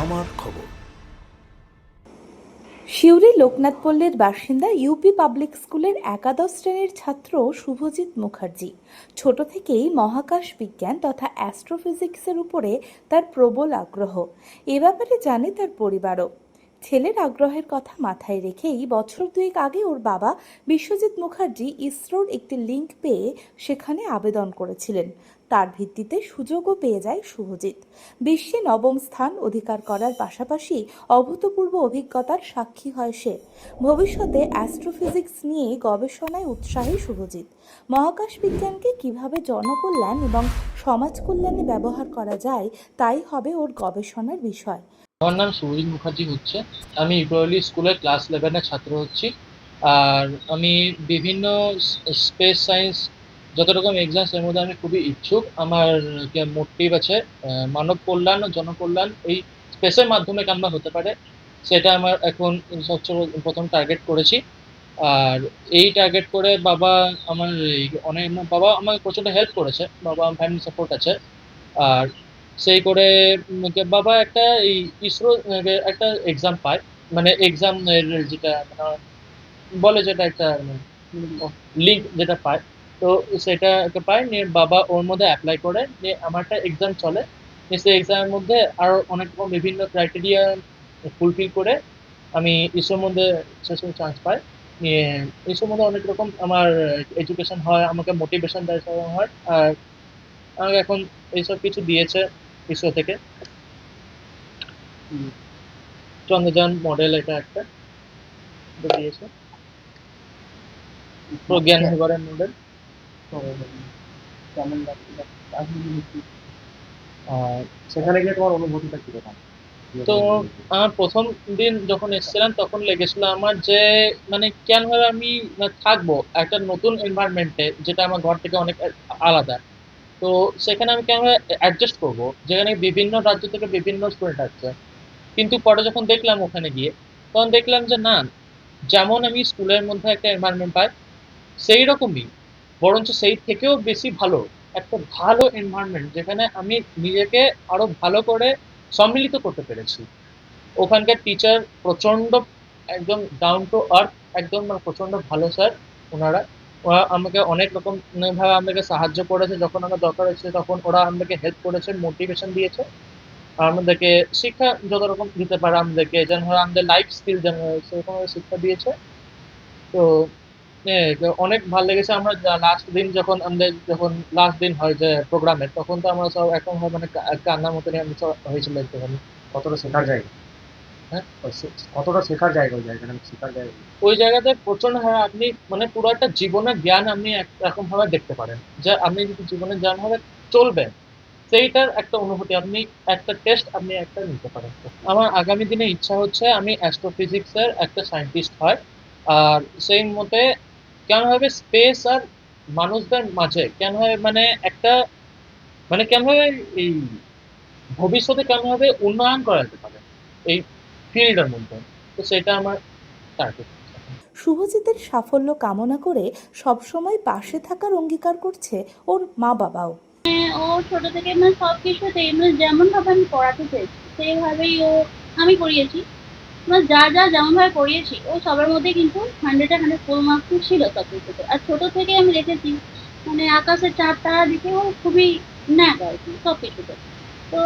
আমার খবর। সিউড়ি লোকনাথ পল্লীর বাসিন্দা ইউপি পাবলিক স্কুলের একাদশ শ্রেণির ছাত্র শুভজিৎ মুখার্জি। ছোট থেকেই মহাকাশ বিজ্ঞান তথা অ্যাস্ট্রোফিজিক্সের উপরে তার প্রবল আগ্রহ। এ ব্যাপারে জানে তার পরিবারও। ছেলের আগ্রহের কথা মাথায় রেখেই বছর দুয়েক আগে ওর বাবা বিশ্বজিৎ মুখার্জি ইসরোর একটি লিঙ্ক পেয়ে সেখানে আবেদন করেছিলেন। তার ভিত্তিতে সুযোগও পেয়ে যায় শুভজিৎ বিশ্বে নবম স্থান অধিকার করার পাশাপাশি অভূতপূর্ব অভিজ্ঞতার সাক্ষী হয় সে। ভবিষ্যতে অ্যাস্ট্রোফিজিক্স নিয়ে গবেষণায় উৎসাহী শুভজিৎ মহাকাশ বিজ্ঞানকে কীভাবে জনকল্যাণ এবং সমাজ কল্যাণে ব্যবহার করা যায় তাই হবে ওর গবেষণার বিষয়। আমার নাম শুভজিৎ মুখার্জি হচ্ছে। আমি ইব্রাহিলি স্কুলের ক্লাস ইলেভেনের ছাত্র হচ্ছি। আর আমি বিভিন্ন স্পেস সায়েন্স যত রকম এক্সাম এর মধ্যে আমি খুবই ইচ্ছুক, আমার মোটিভ আছে মানব কল্যাণ ও জনকল্যাণ এই স্পেসের মাধ্যমে কেমন হতে পারে, সেটা আমার এখন সবচেয়ে প্রথম টার্গেট করেছি। আর এই টার্গেট করে বাবা আমার অনেক, বাবা আমাকে প্রচণ্ড হেল্প করেছে, বাবা ফ্যামিলি সাপোর্ট আছে। আর সেই করে বাবা একটা এই ইসরো একটা এক্সাম পায় মানে এক্সাম যেটা মানে বলে যেটা একটা লিঙ্ক যেটা পায়। তো সেটা পায় নিয়ে বাবা ওর মধ্যে অ্যাপ্লাই করে নিয়ে আমার একটা এক্সাম চলে। নিয়ে সেই এক্সামের মধ্যে আরও অনেক রকম বিভিন্ন ক্রাইটেরিয়া ফুলফিল করে আমি ইসোর মধ্যে শেষে চান্স পাই। নিয়ে ইসোর মধ্যে অনেক রকম আমার এডুকেশন হয় আমাকে মোটিভেশন দেয় সব হয়। আর আমাকে এখন এইসব কিছু দিয়েছে ইসরো থেকে। চন্দ্রযান মডেল এটা একটা। দিয়েছে। প্রজ্ঞান কেমন লাগছিল আর সেখানে গিয়ে তোমার অনুভূতিটা কীরকম তো আমার প্রথম দিন যখন এসেছিলাম, তখন লেগেছিল আমার যে মানে কেনভাবে আমি থাকব একটা নতুন এনভায়রনমেন্টে যেটা আমার ঘর থেকে অনেক আলাদা। তো সেখানে আমি কেনভাবে অ্যাডজাস্ট করব? যেখানে বিভিন্ন রাজ্য থেকে বিভিন্ন স্টুডেন্ট আসছে। কিন্তু পরে যখন দেখলাম ওখানে গিয়ে, তখন দেখলাম যে না, যেমন আমি স্কুলের মধ্যে একটা এনভায়রনমেন্ট পাই সেই রকমই বরঞ্চ সেই থেকেও বেশি ভালো, একটা ভালো এনভায়রনমেন্ট যেখানে আমি নিজেকে আরও ভালো করে সম্মিলিত করতে পেরেছি। ওখানকার টিচার প্রচণ্ড একদম ডাউন টু আর্থ একদম মানে প্রচণ্ড ভালো স্যার ওনারা। ওরা আমাকে অনেক রকম ভাবে আমাকে সাহায্য করেছে, যখন আমার দরকার হয়েছে তখন ওরা আমাদেরকে হেল্প করেছে মোটিভেশন দিয়েছে। আমাদেরকে শিক্ষা যত রকম দিতে পারে আমাদেরকে, যেন আমাদের লাইফ স্কিল যেন সেরকম শিক্ষা দিয়েছে। তো অনেক ভালো লেগেছে আমরা লাস্ট দিন যখন আমাদের যখন লাস্ট দিন হয় যে প্রোগ্রামের তখন তো আমরা সব এখন হয় মানে কান্নার মতনই আমি সব হয়েছিল একটুখানি কতটা শেখার জায়গা। হ্যাঁ? কতটা শেখার জায়গা ওই জায়গাটা শেখার জায়গা। ওই জায়গাতে প্রচণ্ড ভাবে আপনি মানে পুরো একটা জীবনের জ্ঞান আপনি একরকম ভাবে দেখতে পারেন। যে আপনি যদি জীবনের জ্ঞান ভাবে চলবেন সেইটার একটা অনুভূতি আপনি একটা টেস্ট আপনি একটা নিতে পারেন। আমার আগামী দিনে ইচ্ছা হচ্ছে আমি অ্যাস্ট্রোফিজিক্সের একটা সায়েন্টিস্ট হয়। আর সেই মতে কেন হবে স্পেস আর মানুষদের মাঝে? কেন হবে মানে একটা মানে কেন হবে এই ভবিষ্যতে কেন হবে উন্নয়ন করা যেতে পারে এই ফিল্ডের মধ্যে? তো সেটা আমার টার্গেট শুভজিতের সাফল্য কামনা করে সবসময় পাশে থাকার অঙ্গীকার করছে ওর মা বাবাও ও ছোট থেকে মানে সব মানে যেমন ভাবে আমি পড়াতে চেয়েছি সেইভাবেই ও আমি পড়িয়েছি মানে যা যা যেমন ভাবে পড়িয়েছি, ও সবার মধ্যে কিন্তু হান্ড্রেডে হান্ড্রেড ফুল মার্কস ছিল সব কিছুতে আর ছোট থেকে আমি দেখেছি মানে আকাশের চার তারা দিকে ও খুবই ন্যাক আর কি, সব কিছুতে। তো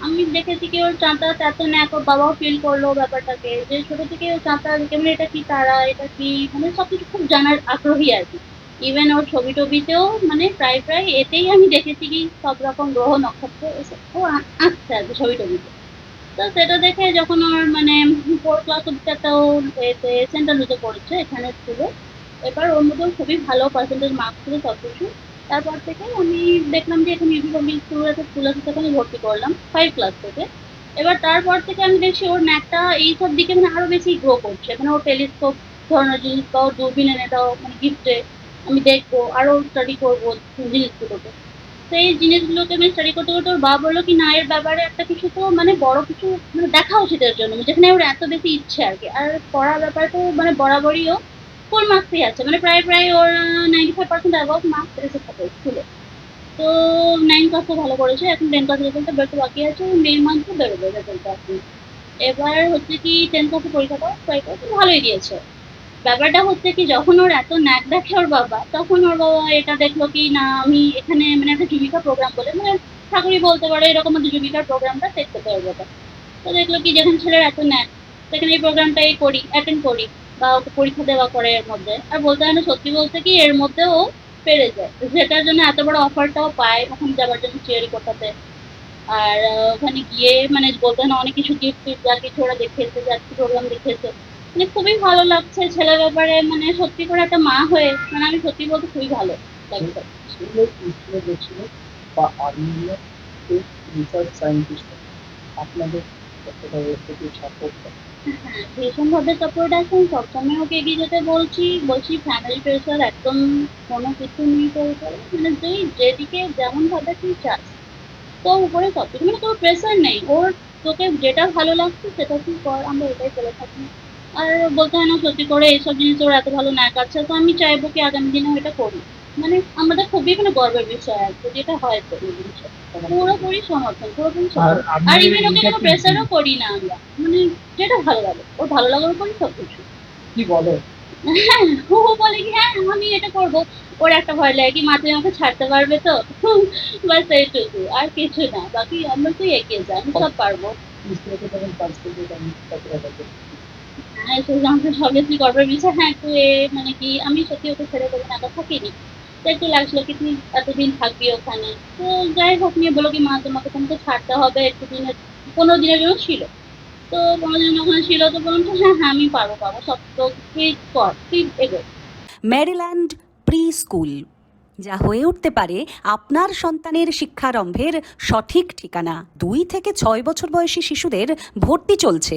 আমি দেখেছি কি ওর চার তারা এত ন্যাক, ওর বাবাও ফিল করল ব্যাপারটাকে, যে ছোটো থেকে ও চার তারা দিকে মানে এটা কি তারা, এটা কি মানে সব কিছু খুব জানার আগ্রহী আর কি। ইভেন ওর ছবি টবিতেও মানে প্রায় প্রায় এতেই আমি দেখেছি কি সব রকম গ্রহ নক্ষত্র এসব ও আ- আঁকছে আর কি ছবি টবিতে। তো সেটা দেখে যখন ওর মানে ফোর ক্লাস অব্দি একটা ও এতে সেন্ট্রাল লুতে পড়েছে, এখানে স্কুলে এবার ওর মধ্যেও খুবই ভালো পার্সেন্টেজ মার্কস ছিল সব কিছু তারপর থেকে আমি দেখলাম যে এখানে ইউপি পাবলিক স্কুল একটা স্কুল আছে, সেখানে ভর্তি করলাম ফাইভ ক্লাস থেকে। এবার তারপর থেকে আমি দেখছি ওর ন্যাকটা এইসব দিকে মানে আরও বেশি গ্রো করছে। মানে ওর টেলিস্কোপ ধরনের জিনিস বা ওর দূরবীন এনে দাও মানে গিফটে আমি দেখব আরও স্টাডি করব জিনিসগুলোকে সেই জিনিসগুলোকে আমি স্টাডি করতে করতে ওর বাবা বলল কি, না, এর ব্যাপারে একটা কিছু তো মানে বড় কিছু মানে দেখা উচিত এর জন্য। যেখানে ওর এত বেশি ইচ্ছে আর কি। আর পড়ার ব্যাপারে তো মানে বরাবরই ও ফুল মার্কসই আছে। মানে প্রায় প্রায় ওর ninety five percent above marks এসে থাকে স্কুলে তো নাইন ক্লাসে ভালো করেছে। এখন টেন ক্লাস রেজাল্টটা বেরোতে বাকি আছে। মে মান্থে বেরোবে রেজাল্টটা এখন। এবার হচ্ছে কি টেন ক্লাসে পরীক্ষাটা ভালোই দিয়েছে। ব্যাপারটা হচ্ছে কি, যখন ওর এত ন্যাক দেখে ওর বাবা, তখন ওর বাবা এটা দেখল কি, না, আমি এখানে মানে একটা জীবিকা প্রোগ্রাম বলে মানে ঠাকুরই বলতে পারে, এরকম একটা জীবিকার প্রোগ্রামটা দেখতে পারে বাবা তো দেখল কি, যেখানে ছেলের এত ন্যাক সেখানে এই প্রোগ্রামটাই করি অ্যাটেন্ড করি, বা ওকে পরীক্ষা দেওয়া করে এর মধ্যে। আর বলতে হয় না, সত্যি বলতে কি, এর মধ্যে ও পেরে যায়। যেটার জন্য এত বড় অফারটাও পায় ওখানে যাওয়ার জন্য চিয়ারি করতে আর ওখানে গিয়ে মানে বলতে হয় না, অনেক কিছু গিফট যা কিছু ওরা দেখিয়েছে, যা কিছু প্রোগ্রাম দেখিয়েছে মানে খুবই ভালো লাগছে ছেলের ব্যাপারে মানে সত্যি করে একটা মা হয়ে মানে আমি সত্যি বলতে খুবই ভালো লাগছে। বা রিসার্চ সায়েন্টিস্ট আপনাদের ভীষণভাবে সাপোর্ট সবসময় ওকে এগিয়ে যেতে বলছি বলছি ফ্যামিলি প্রেশার একদম কোনো কিছু নেই মানে তুই যেদিকে যেমনভাবে তুই চাস তোর উপরে সব মানে তোর প্রেশার নেই। ওর তোকে যেটা ভালো লাগছে সেটা তুই কর আমরা এটাই করে থাকি। আর বলতে হয় না সত্যি করে এইসব জিনিস ওর এত ভালো ন্যাক আছে তো আমি চাইব কি আগামী দিনে এটা করি মানে আমাদের খুবই মানে গর্বের বিষয় আছে যেটা হয় তো। পুরোপুরি সমর্থন পুরোপুরি সমর্থন। আর ইভেন ওকে কোনো প্রেশারও করি না আমরা। মানে যেটা ভালো লাগে ওর ভালো লাগার উপরই সব কিছু। কি বলে? হ্যাঁ ও বলে কি হ্যাঁ আমি এটা করব। ওর একটা ভয় লাগে কি মাঠে আমাকে ছাড়তে পারবে তো? বাস এইটুকু আর কিছু না। বাকি আমরা তো এগিয়ে যাই আমি সব পারব। আমাকে বিষয় হ্যাঁ একটু এ মানে কি, আমি সত্যি ওকে ছেড়ে দেবো না থাকিনি। তো একটু লাগছিল কি, তুই এতদিন থাকবি ওখানে? তো যাই হোক, নিয়ে বলো কি, মা, তোমাকে তোমাকে ছাড়তে হবে, একটু দিনের, পনেরো দিনের জন্য ছিল। তো পনেরো দিন ওখানে ছিল, তো বললাম হ্যাঁ হ্যাঁ আমি পারব পারব, সব তো তুই কর এগো ম্যারিল্যান্ড প্রি স্কুল যা হয়ে উঠতে পারে আপনার সন্তানের শিক্ষারম্ভের সঠিক ঠিকানা। দুই থেকে ছয় বছর বয়সী শিশুদের ভর্তি চলছে।